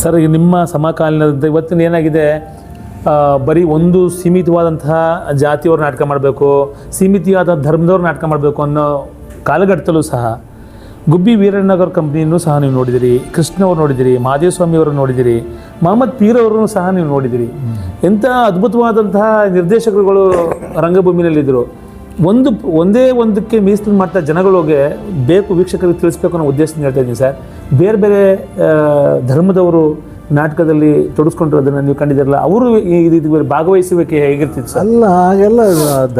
Sir ಈಗ ನಿಮ್ಮ ಸಮಕಾಲೀನದ ಇವತ್ತಿನ ಏನಾಗಿದೆ? ಬರೀ ಒಂದು ಸೀಮಿತವಾದಂತಹ ಜಾತಿಯವ್ರು ನಾಟಕ ಮಾಡಬೇಕು ಸೀಮಿತವಾದ ಧರ್ಮದವ್ರು ನಾಟಕ ಮಾಡಬೇಕು ಅನ್ನೋ ಕಾಲಘಟ್ಟದಲ್ಲೂ ಸಹ ಗುಬ್ಬಿ ವೀರಣ್ಣಗರ್ ಕಂಪ್ನಿಯನ್ನು ಸಹ ನೀವು ನೋಡಿದಿರಿ ಕೃಷ್ಣ ಅವ್ರು ನೋಡಿದಿರಿ ಮಹಾದೇವ ನೋಡಿದಿರಿ ಮೊಹಮ್ಮದ್ ಪೀರ್ ಅವರನ್ನು ಸಹ ನೀವು ನೋಡಿದಿರಿ. ಎಂಥ ಅದ್ಭುತವಾದಂತಹ ನಿರ್ದೇಶಕರುಗಳು ರಂಗಭೂಮಿನಲ್ಲಿದ್ದರು ಒಂದು, ಒಂದೇ ಒಂದಕ್ಕೆ ಮೀಸಲು ಮಾಡ್ತಾ ಜನಗಳಿಗೆ ಬೇಕು ವೀಕ್ಷಕರಿಗೆ ತಿಳಿಸ್ಬೇಕು ಅನ್ನೋ ಉದ್ದೇಶದಿಂದ ಹೇಳ್ತಾ ಇದ್ದೀನಿ ಸರ್. ಬೇರೆ ಬೇರೆ ಧರ್ಮದವರು ನಾಟಕದಲ್ಲಿ ತೊಡಗಿಸ್ಕೊಂಡಿರೋದನ್ನು ನೀವು ಕಂಡಿದ್ದೀರಲ್ಲ, ಅವರು ಇದು ಭಾಗವಹಿಸುವಿಕೆ ಹೇಗಿರ್ತಿತ್ತು ಸರ್? ಅಲ್ಲ, ಹಾಗೆಲ್ಲ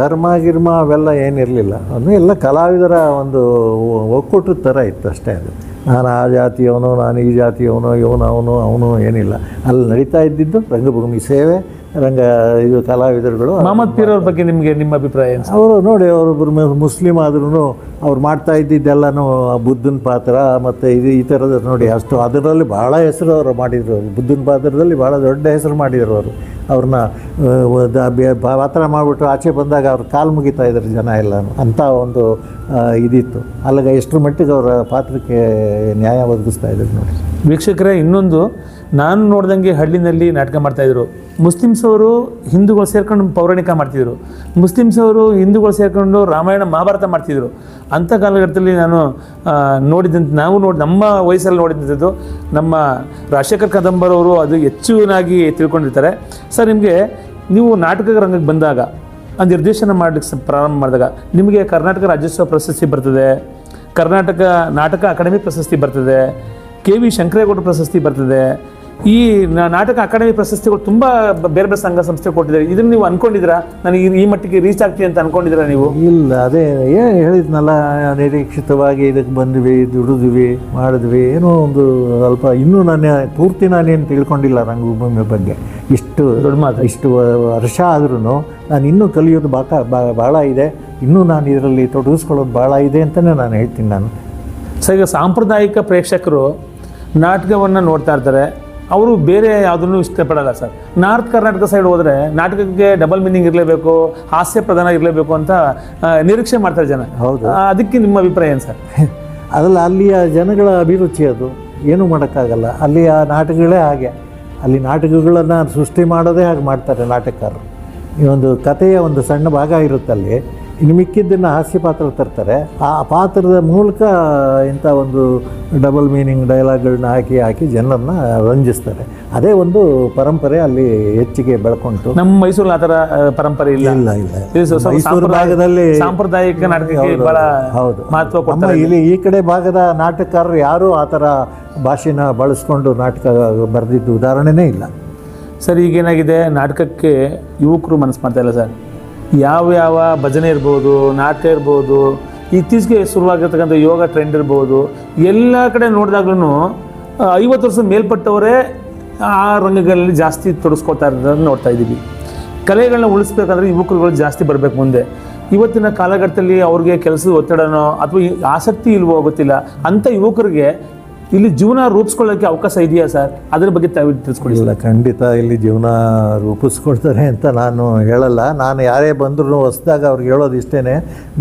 ಧರ್ಮ, ಗಿರ್ಮ ಅವೆಲ್ಲ ಏನಿರಲಿಲ್ಲ. ಅದು ಎಲ್ಲ ಕಲಾವಿದರ ಒಂದು ಒಕ್ಕೂಟದ ಥರ ಇತ್ತು ಅಷ್ಟೇ ಅದು. ನಾನು ಆ ಜಾತಿಯವನು, ನಾನು ಈ ಜಾತಿಯವನು ಇವನು ಅವನು ಅವನು ಏನಿಲ್ಲ. ಅಲ್ಲಿ ನಡೀತಾ ಇದ್ದಿದ್ದು ರಂಗಭೂಮಿ ಸೇವೆ ರಂಗ ಇದು ಕಲಾವಿದರುಗಳು ಮಹಮ್ಮದ್ ಪೀರ್ ಅವ್ರ ಬಗ್ಗೆ ನಿಮಗೆ ನಿಮ್ಮ ಅಭಿಪ್ರಾಯ ಏನು? ಅವರು ನೋಡಿ ಅವರೊಬ್ಬರು ಮುಸ್ಲಿಂ ಆದ್ರೂ ಅವ್ರು ಮಾಡ್ತಾ ಇದ್ದಿದ್ದೆಲ್ಲನೂ ಬುದ್ಧನ ಪಾತ್ರ ಮತ್ತು ಇದು ಈ ಥರದ ನೋಡಿ ಅಷ್ಟು ಅದರಲ್ಲಿ ಭಾಳ ಹೆಸರು ಅವರು ಮಾಡಿದರು ಅವರು. ಬುದ್ಧನ ಪಾತ್ರದಲ್ಲಿ ಭಾಳ ದೊಡ್ಡ ಹೆಸರು ಮಾಡಿದರು ಅವರು. ಅವ್ರನ್ನ ಪಾತ್ರ ಮಾಡಿಬಿಟ್ಟು ಆಚೆ ಬಂದಾಗ ಅವ್ರು ಕಾಲು ಮುಗಿತಾ ಇದ್ದಾರೆ ಜನ ಎಲ್ಲ ಅಂಥ ಒಂದು ಇದಿತ್ತು. ಅಲ್ಲಿಗೆ ಎಷ್ಟರ ಮಟ್ಟಿಗೆ ಅವರ ಪಾತ್ರಕ್ಕೆ ನ್ಯಾಯ ಒದಗಿಸ್ತಾ ಇದ್ರು ನೋಡಿ. ವೀಕ್ಷಕರೇ ಇನ್ನೊಂದು ನಾನು ನೋಡ್ದಂಗೆ ಹಳ್ಳಿನಲ್ಲಿ ನಾಟಕ ಮಾಡ್ತಾಯಿದ್ರು ಮುಸ್ಲಿಮ್ಸ್ ಅವರು ಹಿಂದೂಗಳು ಸೇರ್ಕೊಂಡು ಪೌರಾಣಿಕ ಮಾಡ್ತಿದ್ರು. ಮುಸ್ಲಿಮ್ಸ್ ಅವರು ಹಿಂದೂಗಳು ಸೇರ್ಕೊಂಡು ರಾಮಾಯಣ, ಮಹಾಭಾರತ ಮಾಡ್ತಿದ್ರು. ಅಂಥ ಕಾಲಘಟ್ಟದಲ್ಲಿ ನಾನು ನೋಡಿದಂತ ನಾವು ನೋಡಿ ನಮ್ಮ ವಯಸ್ಸಲ್ಲಿ ನೋಡಿದಂಥದ್ದು ನಮ್ಮ ರಾಜಶೇಖರ್ ಕದಂಬರವರು ಅದು ಹೆಚ್ಚುವಿನಾಗಿ ತಿಳ್ಕೊಂಡಿರ್ತಾರೆ. ಸರ್, ನಿಮಗೆ ನೀವು ನಾಟಕ ರಂಗಕ್ಕೆ ಬಂದಾಗ, ಆ ನಿರ್ದೇಶನ ಮಾಡಲಿಕ್ಕೆ ಪ್ರಾರಂಭ ಮಾಡಿದಾಗ, ನಿಮಗೆ ಕರ್ನಾಟಕ ರಾಜ್ಯೋತ್ಸವ ಪ್ರಶಸ್ತಿ ಬರ್ತದೆ, ಕರ್ನಾಟಕ ನಾಟಕ ಅಕಾಡೆಮಿ ಪ್ರಶಸ್ತಿ ಬರ್ತದೆ, ಕೆ ವಿ ಶಂಕರೇಗೌಡ ಪ್ರಶಸ್ತಿ ಬರ್ತದೆ ಈ ನಾಟಕ ಅಕಾಡೆಮಿ ಪ್ರಶಸ್ತಿಗಳು ತುಂಬ ಬೇರೆ ಬೇರೆ ಸಂಘ ಸಂಸ್ಥೆ ಕೊಟ್ಟಿದ್ದಾರೆ. ಇದನ್ನು ನೀವು ಅನ್ಕೊಂಡಿದ್ದೀರಾ? ನನಗೆ ಈ- ಮಟ್ಟಿಗೆ ರೀಚ್ ಆಗ್ತೀನಿ ಅಂತ ಅನ್ಕೊಂಡಿದ್ದೀರಾ ನೀವು? ಇಲ್ಲ ಅದೇ ಏನು ಹೇಳಿದ್ನಲ್ಲ ನಿರೀಕ್ಷಿತವಾಗಿ ಇದಕ್ಕೆ ಬಂದ್ವಿ ದುಡಿದ್ವಿ ಮಾಡಿದ್ವಿ ಏನೋ ಒಂದು ಸ್ವಲ್ಪ ಇನ್ನೂ ನಾನು ಪೂರ್ತಿ ನಾನೇನು ತಿಳ್ಕೊಂಡಿಲ್ಲ ರಂಗಭೂಮಿ ಬಗ್ಗೆ. ಇಷ್ಟು ದೊಡ್ಡ ಮಾತು. ಇಷ್ಟು ವರ್ಷ ಆದ್ರೂ ನಾನು ಇನ್ನೂ ಕಲಿಯೋದು ಬಾಕ ಬಾ- ಭಾಳ ಇದೆ. ಇನ್ನೂ ನಾನು ಇದರಲ್ಲಿ ತೊಡಗಿಸ್ಕೊಳ್ಳೋದು ಭಾಳ ಇದೆ ಅಂತಲೇ ನಾನು ಹೇಳ್ತೀನಿ ನಾನು. ಸರಿ ಈಗ ಸಾಂಪ್ರದಾಯಿಕ ಪ್ರೇಕ್ಷಕರು ನಾಟಕವನ್ನು ನೋಡ್ತಾ ಇರ್ತಾರೆ. ಅವರು ಬೇರೆ ಯಾವುದನ್ನು ಇಷ್ಟಪಡಲ್ಲ ಸರ್. ನಾರ್ತ್ ಕರ್ನಾಟಕ ಸೈಡ್ ಹೋದರೆ ನಾಟಕಕ್ಕೆ ಡಬಲ್ ಮೀನಿಂಗ್ ಇರಲೇಬೇಕು ಹಾಸ್ಯ ಪ್ರಧಾನ ಇರಲೇಬೇಕು ಅಂತ ನಿರೀಕ್ಷೆ ಮಾಡ್ತಾರೆ ಜನ. ಹೌದು. ಅದಕ್ಕೆ ನಿಮ್ಮ ಅಭಿಪ್ರಾಯ ಏನು ಸರ್? ಅದಲ್ಲ ಅಲ್ಲಿಯ ಜನಗಳ ಅಭಿರುಚಿ ಅದು. ಏನೂ ಮಾಡೋಕ್ಕಾಗಲ್ಲ. ಅಲ್ಲಿಯ ನಾಟಕಗಳೇ ಹಾಗೆ. ಅಲ್ಲಿ ನಾಟಕಗಳನ್ನು ಸೃಷ್ಟಿ ಮಾಡೋದೇ ಹಾಗೆ ಮಾಡ್ತಾರೆ ನಾಟಕಕಾರರು. ಈ ಒಂದು ಕಥೆಯ ಒಂದು ಸಣ್ಣ ಭಾಗ ಇರುತ್ತಲ್ಲಿ ಇನ್ನು ಮಿಕ್ಕಿದ್ದನ್ನು ಹಾಸ್ಯ ಪಾತ್ರ ತರ್ತಾರೆ. ಆ ಪಾತ್ರದ ಮೂಲಕ ಇಂಥ ಒಂದು ಡಬಲ್ ಮೀನಿಂಗ್ ಡೈಲಾಗ್ಗಳನ್ನ ಹಾಕಿ ಹಾಕಿ ಜನರನ್ನ ರಂಜಿಸ್ತಾರೆ. ಅದೇ ಒಂದು ಪರಂಪರೆ ಅಲ್ಲಿ ಹೆಚ್ಚಿಗೆ ಬೆಳ್ಕೊಂಡು ನಮ್ಮ ಮೈಸೂರಲ್ಲಿ ಆ ಥರ ಪರಂಪರೆ ಇಲ್ಲ. ಇಲ್ಲ ಇಲ್ಲ. ಮೈಸೂರು ಭಾಗದಲ್ಲಿ ಸಾಂಪ್ರದಾಯಿಕ ನಾಟಕ ಹೌದು, ಬಹಳ ಹೌದು ಮಹತ್ವ ಕೊಡ್ತಾರೆ. ಇಲ್ಲಿ ಈ ಕಡೆ ಭಾಗದ ನಾಟಕಕಾರರು ಯಾರೂ ಆ ಥರ ಭಾಷೆನ ಬಳಸ್ಕೊಂಡು ನಾಟಕ ಬರೆದಿದ್ದು ಉದಾಹರಣೆನೇ ಇಲ್ಲ. ಸರ್ ಈಗೇನಾಗಿದೆ ನಾಟಕಕ್ಕೆ ಯುವಕರು ಮನಸ್ಸು ಮಾಡ್ತಾ ಇಲ್ಲ ಸರ್. ಯಾವ ಯಾವ ಭಜನೆ ಇರ್ಬೋದು, ನಾಟ್ಯ ಇರ್ಬೋದು, ಇತ್ತೀಚೆಗೆ ಶುರುವಾಗಿರ್ತಕ್ಕಂಥ ಯೋಗ ಟ್ರೆಂಡ್ ಇರ್ಬೋದು, ಎಲ್ಲ ಕಡೆ ನೋಡಿದಾಗ್ಲೂ ಐವತ್ತು ವರ್ಷ ಮೇಲ್ಪಟ್ಟವರೇ ಆ ರಂಗಗಳಲ್ಲಿ ಜಾಸ್ತಿ ತೊಡಸ್ಕೊಳ್ತಾ ಇರೋದನ್ನು ನೋಡ್ತಾ ಇದ್ದೀವಿ. ಕಲೆಗಳನ್ನ ಉಳಿಸ್ಬೇಕಂದ್ರೆ ಯುವಕರುಗಳು ಜಾಸ್ತಿ ಬರಬೇಕು ಮುಂದೆ. ಇವತ್ತಿನ ಕಾಲಘಟ್ಟದಲ್ಲಿ ಅವ್ರಿಗೆ ಕೆಲಸದ ಒತ್ತಡನೋ, ಅಥವಾ ಆಸಕ್ತಿ ಇಲ್ವೋ ಗೊತ್ತಿಲ್ಲ, ಅಂಥ ಯುವಕರಿಗೆ ಇಲ್ಲಿ ಜೀವನ ರೂಪಿಸ್ಕೊಳ್ಳೋಕೆ ಅವಕಾಶ ಇದೆಯಾ ಸರ್? ಅದ್ರ ಬಗ್ಗೆ ತಾವು ತಿಳಿಸ್ಕೊಡಿ ಇಲ್ಲ, ಖಂಡಿತ ಇಲ್ಲಿ ಜೀವನ ರೂಪಿಸ್ಕೊಡ್ತಾರೆ ಅಂತ ನಾನು ಹೇಳಲ್ಲ. ನಾನು ಯಾರೇ ಬಂದರೂ ಹೊಸ್ದಾಗ ಅವ್ರಿಗೆ ಹೇಳೋದು ಇಷ್ಟೇ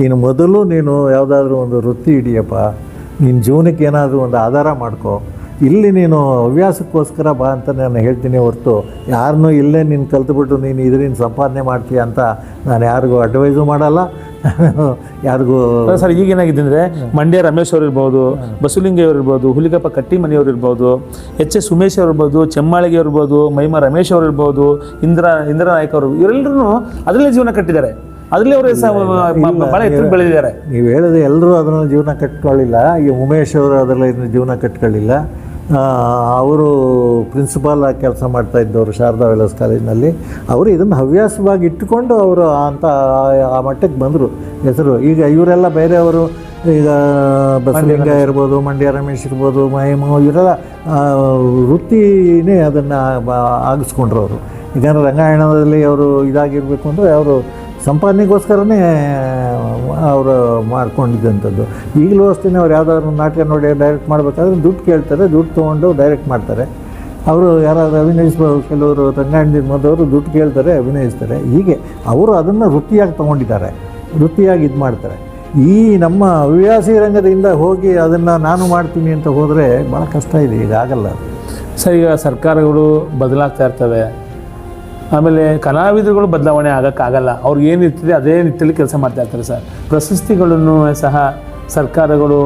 ನೀನು ಮೊದಲು ನೀನು ಯಾವುದಾದ್ರೂ ಒಂದು ವೃತ್ತಿ ಹಿಡಿಯಪ್ಪ. ನಿನ್ನ ಜೀವನಕ್ಕೆ ಏನಾದರೂ ಒಂದು ಆಧಾರ ಮಾಡ್ಕೋ. ಇಲ್ಲಿ ನೀನು ಹವ್ಯಾಸಕ್ಕೋಸ್ಕರ ಬಾ ಅಂತ ನಾನು ಹೇಳ್ತೀನಿ ಹೊರತು. ಯಾರನ್ನೂ ಇಲ್ಲೇ ನೀನು ಕಲ್ತುಬಿಟ್ಟು ನೀನು ಇದರಿಂದ ಸಂಪಾದನೆ ಮಾಡ್ತೀಯ ಅಂತ ನಾನು ಯಾರಿಗೂ ಅಡ್ವೈಸು ಮಾಡಲ್ಲ. ಯಾರಿಗೂ ಸರ್ ಈಗ ಏನಾಗಿದೆ ಅಂದರೆ ಮಂಡ್ಯ ರಮೇಶ್ ಅವ್ರು ಇರ್ಬೋದು ಬಸುಲಿಂಗಿಯವ್ರು ಇರ್ಬೋದು ಹುಲಿಗಪ್ಪ ಕಟ್ಟಿಮನಿಯವ್ರು ಇರ್ಬೋದು ಎಚ್ ಎಸ್ ಉಮೇಶ್ ಅವ್ರು ಇರ್ಬೋದು ಚೆಮ್ಮಾಳಿಗೆ ಇರ್ಬೋದು ಮೈಮಾ ರಮೇಶ್ ಅವ್ರು ಇರ್ಬೋದು ಇಂದ್ರ ಇಂದ್ರ ನಾಯ್ಕ ಅವರು ಇವರೆಲ್ಲರೂ ಅದರಲ್ಲೇ ಜೀವನ ಕಟ್ಟಿದ್ದಾರೆ. ಅದರಲ್ಲೇ ಅವರು ಭಾಳ ಎತ್ತರ ಬೆಳೆದಿದ್ದಾರೆ. ನೀವು ಹೇಳಿದ್ರೆ ಎಲ್ಲರೂ ಅದರಲ್ಲಿ ಜೀವನ ಕಟ್ಕೊಳ್ಳಿಲ್ಲ. ಈ ಉಮೇಶ್ ಅವರು ಅದರಲ್ಲಿ ಜೀವನ ಕಟ್ಕೊಳ್ಳಿಲ್ಲ. ಅವರು ಪ್ರಿನ್ಸಿಪಾಲ್ ಆಗಿ ಕೆಲಸ ಮಾಡ್ತಾ ಇದ್ದವರು ಶಾರದಾ ವಿಲಾಸ್ ಕಾಲೇಜಿನಲ್ಲಿ. ಅವರು ಇದನ್ನು ಹವ್ಯಾಸವಾಗಿ ಇಟ್ಟುಕೊಂಡು ಅವರು ಅಂತ ಆ- ಮಟ್ಟಕ್ಕೆ ಬಂದರು. ಹೆಸರು ಈಗ ಇವರೆಲ್ಲ ಬೇರೆಯವರು ಈಗ ಬಸವಲಿಂಗ ಇರ್ಬೋದು ಮಂಡ್ಯ ರಮೇಶ್ ಇರ್ಬೋದು ಮಹಿಮು ಇವರೆಲ್ಲ ವೃತ್ತಿನೇ ಅದನ್ನು ಆಗಿಸ್ಕೊಂಡ್ರು ಅವರು. ಈಗ ರಂಗಾಯಣದಲ್ಲಿ ಅವರು ಇದಾಗಿರಬೇಕು ಅಂದರೆ ಅವರು ಸಂಪಾದನೆಗೋಸ್ಕರನೇ ಅವರು ಮಾಡ್ಕೊಂಡಿದ್ದಂಥದ್ದು. ಈಗಲೂ ಅಷ್ಟೇ ಅವ್ರು ಯಾವುದಾದ್ರು ನಾಟಕ ನೋಡಿ ಡೈರೆಕ್ಟ್ ಮಾಡಬೇಕಾದ್ರೆ ದುಡ್ಡು ಕೇಳ್ತಾರೆ, ದುಡ್ಡು ತೊಗೊಂಡು ಡೈರೆಕ್ಟ್ ಮಾಡ್ತಾರೆ. ಅವರು ಯಾರಾದರೂ ಅಭಿನಯಿಸ್ಬೋದು ಕೆಲವರು ರಂಗಾಯಣದಿಂದ ಮೊದವರು ದುಡ್ಡು ಕೇಳ್ತಾರೆ, ಅಭಿನಯಿಸ್ತಾರೆ. ಹೀಗೆ ಅವರು ಅದನ್ನು ವೃತ್ತಿಯಾಗಿ ತೊಗೊಂಡಿದ್ದಾರೆ, ವೃತ್ತಿಯಾಗಿ ಇದು ಮಾಡ್ತಾರೆ. ಈ ನಮ್ಮ ಹವ್ಯಾಸಿ ರಂಗದಿಂದ ಹೋಗಿ ಅದನ್ನು ನಾನು ಮಾಡ್ತೀನಿ ಅಂತ ಹೋದರೆ ಭಾಳ ಕಷ್ಟ ಇದೆ, ಈಗ ಆಗಲ್ಲ. ಸರ್, ಈಗ ಸರ್ಕಾರಗಳು ಬದಲಾಗ್ತಾ ಇರ್ತವೆ. ಆಮೇಲೆ ಕಲಾವಿದರುಗಳು ಬದಲಾವಣೆ ಆಗೋಕ್ಕಾಗಲ್ಲ. ಅವ್ರಿಗೆ ಏನಿರ್ತದೆ ಅದೇ ನಿಟ್ಟಿನಲ್ಲಿ ಕೆಲಸ ಮಾಡ್ತಾ ಇರ್ತಾರೆ ಸರ್. ಪ್ರಶಸ್ತಿಗಳನ್ನು ಸಹ ಸರ್ಕಾರಗಳು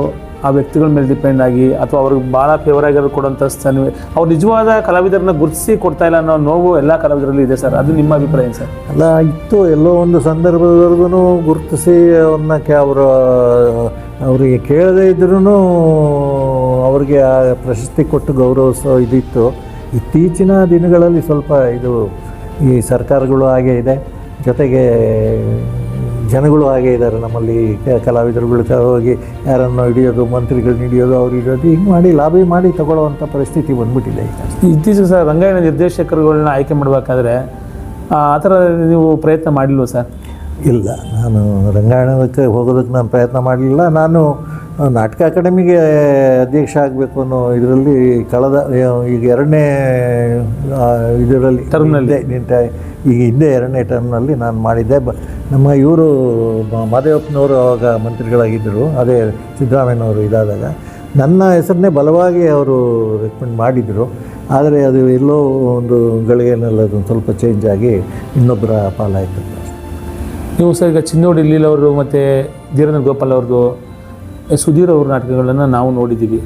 ಆ ವ್ಯಕ್ತಿಗಳ ಮೇಲೆ ಡಿಪೆಂಡ್ ಆಗಿ ಅಥವಾ ಅವ್ರಿಗೆ ಭಾಳ ಫೇವರ್ ಆಗಿರೋ ಕೊಡೋಂಥ ಸ್ಥಾನ ಅವ್ರು ನಿಜವಾದ ಕಲಾವಿದರನ್ನ ಗುರುತಿಸಿ ಕೊಡ್ತಾ ಇಲ್ಲ ಅನ್ನೋ ನೋವು ಎಲ್ಲ ಕಲಾವಿದರಲ್ಲಿ ಇದೆ ಸರ್. ಅದು ನಿಮ್ಮ ಅಭಿಪ್ರಾಯ ಸರ್? ಅಲ್ಲ, ಇತ್ತು ಎಲ್ಲೋ ಒಂದು ಸಂದರ್ಭದವರೆಗೂ ಗುರುತಿಸಿ ಅವ್ರನ್ನ ಕೆ ಅವರು, ಅವರಿಗೆ ಕೇಳದೇ ಇದ್ರೂ ಅವ್ರಿಗೆ ಪ್ರಶಸ್ತಿ ಕೊಟ್ಟು ಗೌರವಿಸೋ ಇದಿತ್ತು. ಇತ್ತೀಚಿನ ದಿನಗಳಲ್ಲಿ ಸ್ವಲ್ಪ ಇದು ಈ ಸರ್ಕಾರಗಳು ಹಾಗೆ ಇದೆ. ಜೊತೆಗೆ ಜನಗಳು ಹಾಗೆ ಇದ್ದಾರೆ. ನಮ್ಮಲ್ಲಿ ಕಲಾವಿದರುಗಳು ಹೋಗಿ ಯಾರನ್ನು ಹಿಡಿಯೋದು ಮಂತ್ರಿಗಳನ್ನ ಹಿಡಿಯೋದು, ಅವ್ರು ಹಿಡಿಯೋದು ಹಿಂಗೆ ಮಾಡಿ, ಲಾಬಿ ಮಾಡಿ ತಗೊಳ್ಳೋವಂಥ ಪರಿಸ್ಥಿತಿ ಬಂದ್ಬಿಟ್ಟಿದೆ ಇತ್ತೀಚೆಗೆ ಸರ್ ರಂಗಾಯಣ ನಿರ್ದೇಶಕರುಗಳನ್ನ ಆಯ್ಕೆ ಮಾಡಬೇಕಾದ್ರೆ ಆ ಥರ ನೀವು ಪ್ರಯತ್ನ ಮಾಡಿಲ್ವ ಸರ್? ಇಲ್ಲ. ನಾನು ರಂಗಾಯಣಕ್ಕೆ ಹೋಗೋದಕ್ಕೆ ನಾನು ಪ್ರಯತ್ನ ಮಾಡಲಿಲ್ಲ. ನಾನು ನಾಟಕ ಅಕಾಡೆಮಿಗೆ ಅಧ್ಯಕ್ಷ ಆಗಬೇಕು ಅನ್ನೋ ಇದರಲ್ಲಿ ಕಳೆದ ಈಗ ಎರಡನೇ ಇದರಲ್ಲಿ ಟರ್ಮ್ನಲ್ಲಿ. ಈಗ ಹಿಂದೆ ಎರಡನೇ ಟರ್ಮ್ನಲ್ಲಿ ನಾನು ಮಾಡಿದ್ದೆ. ಬ ನಮ್ಮ ಇವರು ಮಾದೇವಪ್ಪನವರು ಆವಾಗ ಮಂತ್ರಿಗಳಾಗಿದ್ದರು. ಅದೇ ಸಿದ್ದರಾಮಯ್ಯನವರು ಇದಾದಾಗ. ನನ್ನ ಹೆಸರನ್ನೇ ಬಲವಾಗಿ ಅವರು ರೆಕಮೆಂಡ್ ಮಾಡಿದರು. ಆದರೆ ಅದು ಎಲ್ಲೋ ಒಂದು ಗಳಿಗೆನಲ್ಲಿ ಅದೊಂದು ಸ್ವಲ್ಪ ಚೇಂಜ್ ಆಗಿ ಇನ್ನೊಬ್ಬರ ಪಾಲಾಯಿತು. ನೀವು ಸರ್ ಈಗ ಚಿನ್ನೋಡಿ ಲೀಲ್ ಅವರು ಮತ್ತು ಧೀರೇಂದ್ರ ಗೋಪಾಲ್ ಅವ್ರದ್ದು ಸುಧೀರ್ ಅವ್ರ ನಾಟಕಗಳನ್ನು ನಾವು ನೋಡಿದ್ದೀವಿ.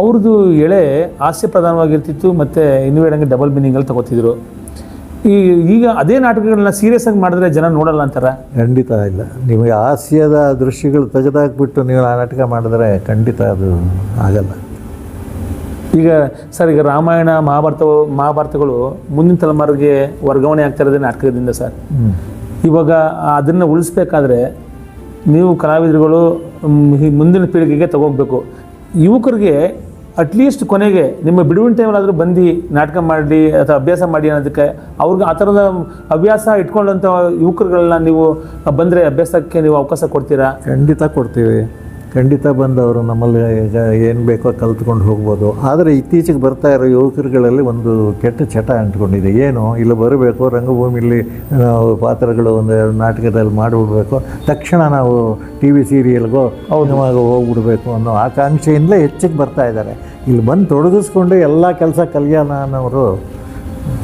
ಅವ್ರದ್ದು ಎಳೆ ಹಾಸ್ಯ ಪ್ರಧಾನವಾಗಿರ್ತಿತ್ತು ಮತ್ತು ಇನ್ನುವೇಡಂಗೆ ಡಬಲ್ ಮೀನಿಂಗಲ್ಲಿ ತಗೋತಿದ್ರು. ಈ ಈಗ ಅದೇ ನಾಟಕಗಳನ್ನ ಸೀರಿಯಸ್ ಆಗಿ ಮಾಡಿದ್ರೆ ಜನ ನೋಡಲ್ಲ ಅಂತಾರ? ಖಂಡಿತ ಇಲ್ಲ. ನಿಮಗೆ ಹಾಸ್ಯದ ದೃಶ್ಯಗಳು ತೆಗೆದಾಕ್ಬಿಟ್ಟು ನೀವು ಆ ನಾಟಕ ಮಾಡಿದ್ರೆ ಖಂಡಿತ ಅದು ಆಗಲ್ಲ. ಈಗ ಸರ್ ಈಗ ರಾಮಾಯಣ ಮಹಾಭಾರತ ಮಹಾಭಾರತಗಳು ಮುಂದಿನ ತಲೆಮಾರಿಗೆ ವರ್ಗಾವಣೆ ಆಗ್ತಾ ಇರೋದೇ ನಾಟಕದಿಂದ ಸರ್. ಇವಾಗ ಅದನ್ನು ಉಳಿಸ್ಬೇಕಾದ್ರೆ ನೀವು ಕಲಾವಿದರುಗಳು ಮುಂದಿನ ಪೀಳಿಗೆಗೆ ತಗೋಗ್ಬೇಕು. ಯುವಕರಿಗೆ ಅಟ್ಲೀಸ್ಟ್ ಕೊನೆಗೆ ನಿಮ್ಮ ಬಿಡುವಿನ ಟೈಮಲ್ಲಾದರೂ ಬಂದು ನಾಟಕ ಮಾಡಿ ಅಥವಾ ಅಭ್ಯಾಸ ಮಾಡಿ ಅನ್ನೋದಕ್ಕೆ ಅವ್ರಿಗೆ ಆ ಥರದ ಅಭ್ಯಾಸ ಇಟ್ಕೊಂಡಂಥ ಯುವಕರುಗಳನ್ನ ನೀವು ಬಂದರೆ ಅಭ್ಯಾಸಕ್ಕೆ ನೀವು ಅವಕಾಶ ಕೊಡ್ತೀರಾ? ಖಂಡಿತ ಕೊಡ್ತೀವಿ. ಖಂಡಿತ ಬಂದವರು ನಮ್ಮಲ್ಲಿ ಏನು ಬೇಕೋ ಕಲ್ತ್ಕೊಂಡು ಹೋಗ್ಬೋದು. ಆದರೆ ಇತ್ತೀಚೆಗೆ ಬರ್ತಾ ಇರೋ ಯುವಕರುಗಳಲ್ಲಿ ಒಂದು ಕೆಟ್ಟ ಚಟ ಅಂಟ್ಕೊಂಡಿದೆ. ಏನು? ಇಲ್ಲಿ ಬರಬೇಕು ರಂಗಭೂಮಿಲಿ ಪಾತ್ರಗಳು ಒಂದು ನಾಟಕದಲ್ಲಿ ಮಾಡಿಬಿಡ್ಬೇಕು. ತಕ್ಷಣ ನಾವು ಟಿ ವಿ ಸೀರಿಯಲ್ಗೋ ಅವಾಗ ಹೋಗ್ಬಿಡ್ಬೇಕು ಅನ್ನೋ ಆಕಾಂಕ್ಷೆಯಿಂದಲೇ ಹೆಚ್ಚಿಗೆ ಬರ್ತಾ ಇದ್ದಾರೆ. ಇಲ್ಲಿ ಬಂದು ತೊಡಗಿಸ್ಕೊಂಡು ಎಲ್ಲ ಕೆಲಸ ಕಲ್ಯಾಣ ಅನ್ನೋರು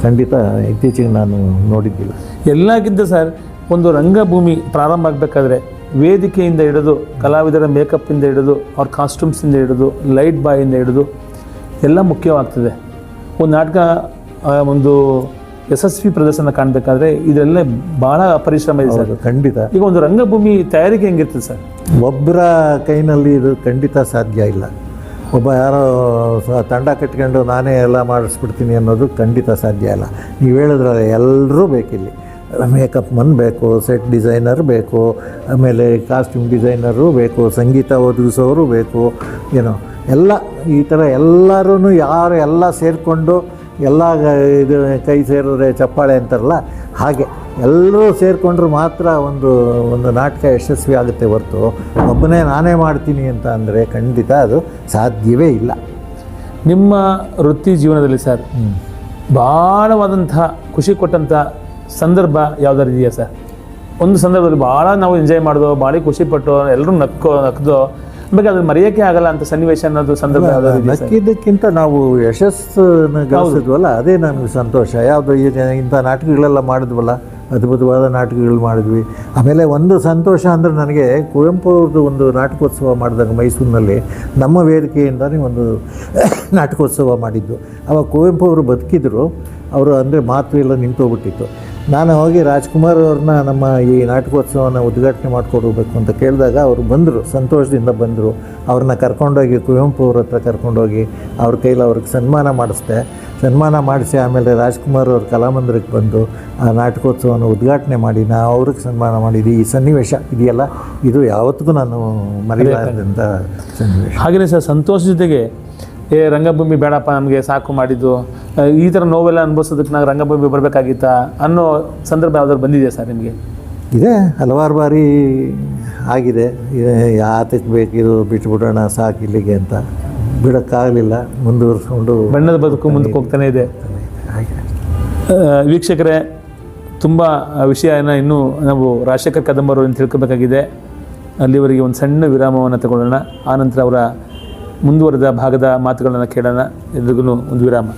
ಖಂಡಿತ ಇತ್ತೀಚೆಗೆ ನಾನು ನೋಡಿದ್ದಿಲ್ಲ. ಎಲ್ಲಕ್ಕಿಂತ ಸರ್ ಒಂದು ರಂಗಭೂಮಿ ಪ್ರಾರಂಭ ಆಗಬೇಕಾದ್ರೆ ವೇದಿಕೆಯಿಂದ ಹಿಡಿದು ಕಲಾವಿದರ ಮೇಕಪ್ಪಿಂದ ಹಿಡಿದು ಅವ್ರ ಕಾಸ್ಟ್ಯೂಮ್ಸಿಂದ ಹಿಡಿದು ಲೈಟ್ ಬಾಯಿಂದ ಹಿಡಿದು ಎಲ್ಲ ಮುಖ್ಯವಾಗ್ತದೆ. ಒಂದು ನಾಟಕ ಒಂದು ಯಶಸ್ವಿ ಪ್ರದರ್ಶನ ಕಾಣಬೇಕಾದ್ರೆ ಇದೆಲ್ಲ ಭಾಳ ಪರಿಶ್ರಮ ಇದೆ ಸರ್. ಖಂಡಿತ. ಈಗ ಒಂದು ರಂಗಭೂಮಿ ತಯಾರಿಕೆ ಹೆಂಗಿರ್ತದೆ ಸರ್? ಒಬ್ಬರ ಕೈನಲ್ಲಿ ಇದು ಖಂಡಿತ ಸಾಧ್ಯ ಇಲ್ಲ. ಒಬ್ಬ ಯಾರೋ ತಂಡ ಕಟ್ಕೊಂಡು ನಾನೇ ಎಲ್ಲ ಮಾಡಿಸ್ಬಿಡ್ತೀನಿ ಅನ್ನೋದು ಖಂಡಿತ ಸಾಧ್ಯ ಇಲ್ಲ. ನೀವು ಹೇಳಿದ್ರೆ ಎಲ್ಲರೂ ಬೇಕಿಲ್ಲಿ. ಮೇಕಪ್ ಮನ್ ಬೇಕು ಸೆಟ್ ಡಿಸೈನರ್ ಬೇಕು ಆಮೇಲೆ ಕಾಸ್ಟ್ಯೂಮ್ ಡಿಸೈನರು ಬೇಕು ಸಂಗೀತ ಒದಗಿಸೋರು ಬೇಕು ಏನೋ ಎಲ್ಲ ಈ ಥರ ಎಲ್ಲರೂ ಯಾರು ಎಲ್ಲ ಸೇರಿಕೊಂಡು ಎಲ್ಲ ಇದು ಕೈ ಸೇರಿದ್ರೆ ಚಪ್ಪಾಳೆ ಅಂತಾರಲ್ಲ ಹಾಗೆ ಎಲ್ಲರೂ ಸೇರಿಕೊಂಡ್ರೆ ಮಾತ್ರ ಒಂದು ಒಂದು ನಾಟಕ ಯಶಸ್ವಿ ಆಗುತ್ತೆ ಹೊರತು. ಒಬ್ಬನೇ ನಾನೇ ಮಾಡ್ತೀನಿ ಅಂತ ಅಂದರೆ ಖಂಡಿತ ಅದು ಸಾಧ್ಯವೇ ಇಲ್ಲ. ನಿಮ್ಮ ವೃತ್ತಿ ಜೀವನದಲ್ಲಿ ಸರ್ ಭಾಳವಾದಂಥ ಖುಷಿ ಕೊಟ್ಟಂಥ ಸಂದರ್ಭ ಯಾವ್ದಾರು ಇದೆಯಾ ಸರ್? ಒಂದು ಸಂದರ್ಭದಲ್ಲಿ ಭಾಳ ನಾವು ಎಂಜಾಯ್ ಮಾಡಿದೋ ಭಾಳ ಖುಷಿ ಪಟ್ಟು ಎಲ್ಲರೂ ನಕ್ಕೋ ನಕ್ಕದೋ ಬಗ್ಗೆ ಅದನ್ನು ಮರೆಯೋಕ್ಕೆ ಆಗಲ್ಲ ಅಂತ ಸನ್ನಿವೇಶ ಅನ್ನೋದು ಸಂದರ್ಭ ನಕ್ಕಿದ್ದಕ್ಕಿಂತ ನಾವು ಯಶಸ್ಸನ್ನು ಗಳಿಸಿದ್ವಲ್ಲ ಅದೇ ನಮಗೆ ಸಂತೋಷ. ಯಾವುದು ಇಂಥ ನಾಟಕಗಳೆಲ್ಲ ಮಾಡಿದ್ವಲ್ಲ ಅದ್ಭುತವಾದ ನಾಟಕಗಳು ಮಾಡಿದ್ವಿ. ಆಮೇಲೆ ಒಂದು ಸಂತೋಷ ಅಂದರೆ ನನಗೆ ಕುವೆಂಪು ಅವ್ರದ್ದು ಒಂದು ನಾಟಕೋತ್ಸವ ಮಾಡಿದಾಗ ಮೈಸೂರಿನಲ್ಲಿ ನಮ್ಮ ವೇದಿಕೆಯಿಂದನೇ ಒಂದು ನಾಟಕೋತ್ಸವ ಮಾಡಿದ್ದು. ಅವಾಗ ಕುವೆಂಪು ಅವರು ಬದುಕಿದ್ರು ಅವರು ಅಂದರೆ ಮಾತು ಎಲ್ಲ ನಿಂತೋಗ್ಬಿಟ್ಟಿತ್ತು. ನಾನು ಹೋಗಿ ರಾಜ್ಕುಮಾರ್ ಅವ್ರನ್ನ ನಮ್ಮ ಈ ನಾಟಕೋತ್ಸವನ ಉದ್ಘಾಟನೆ ಮಾಡಿಕೊಡ್ಬೇಕು ಅಂತ ಕೇಳಿದಾಗ ಅವರು ಬಂದರು, ಸಂತೋಷದಿಂದ ಬಂದರು. ಅವ್ರನ್ನ ಕರ್ಕೊಂಡೋಗಿ ಕುವೆಂಪು ಅವ್ರ ಹತ್ರ ಕರ್ಕೊಂಡೋಗಿ ಅವ್ರ ಕೈಲಿ ಅವ್ರಿಗೆ ಸನ್ಮಾನ ಮಾಡಿಸ್ದೆ. ಸನ್ಮಾನ ಮಾಡಿಸಿ ಆಮೇಲೆ ರಾಜ್ಕುಮಾರ್ ಅವ್ರ ಕಲಾಮಂದಿರಕ್ಕೆ ಬಂದು ಆ ನಾಟಕೋತ್ಸವನ ಉದ್ಘಾಟನೆ ಮಾಡಿ, ನಾ ಅವ್ರಿಗೆ ಸನ್ಮಾನ ಮಾಡಿದ್ದು ಈ ಸನ್ನಿವೇಶ ಇದೆಯಲ್ಲ, ಇದು ಯಾವತ್ತಿಗೂ ನಾನು ಮರೆಯಲಾರದಂಥ ಸನ್ನಿವೇಶ. ಹಾಗೆಯೇ ಸರ್, ಸಂತೋಷ ಜೊತೆಗೆ ಏ ರಂಗಭೂಮಿ ಬೇಡಪ್ಪ ನಮಗೆ ಸಾಕು ಮಾಡಿದ್ದು. ಈ ಥರ ನೋವೆಲ್ಲ ಅನುಭವಿಸೋದಕ್ಕೆ ನಾವು ರಂಗಭೂಮಿ ಬರಬೇಕಾಗಿತ್ತಾ ಅನ್ನೋ ಸಂದರ್ಭ ಯಾವ್ದಾದ್ರು ಬಂದಿದೆಯಾ ಸರ್ ನಿಮಗೆ? ಇದೆ ಹಲವಾರು ಬಾರಿ ಆಗಿದೆ. ಯಾತಕ್ಕೆ ಬೇಕಿದು ಬಿಟ್ಬಿಡೋಣ ಸಾಕು ಇಲ್ಲಿಗೆ ಅಂತ. ಬಿಡೋಕ್ಕಾಗಲಿಲ್ಲ ಮುಂದುವರಿಸ್ಕೊಂಡು ಬಣ್ಣದ ಬದುಕು ಮುಂದಕ್ಕೆ ಹೋಗ್ತಾನೆ ಇದೆ. ವೀಕ್ಷಕರೇ ತುಂಬ ವಿಷಯನ ಇನ್ನೂ ನಾವು ರಾಜಶೇಖರ್ ಕದಂಬರು ಅಂತ ತಿಳ್ಕೊಬೇಕಾಗಿದೆ. ಅಲ್ಲಿವರೆಗೆ ಒಂದು ಸಣ್ಣ ವಿರಾಮವನ್ನು ತಗೊಳ್ಳೋಣ. ಆನಂತರ ಅವರ ಮುಂದುವರೆದ ಭಾಗದ ಮಾತುಗಳನ್ನು ಕೇಳೋಣ. ಎಲ್ರಿಗೂ ಒಂದು ವಿರಾಮ.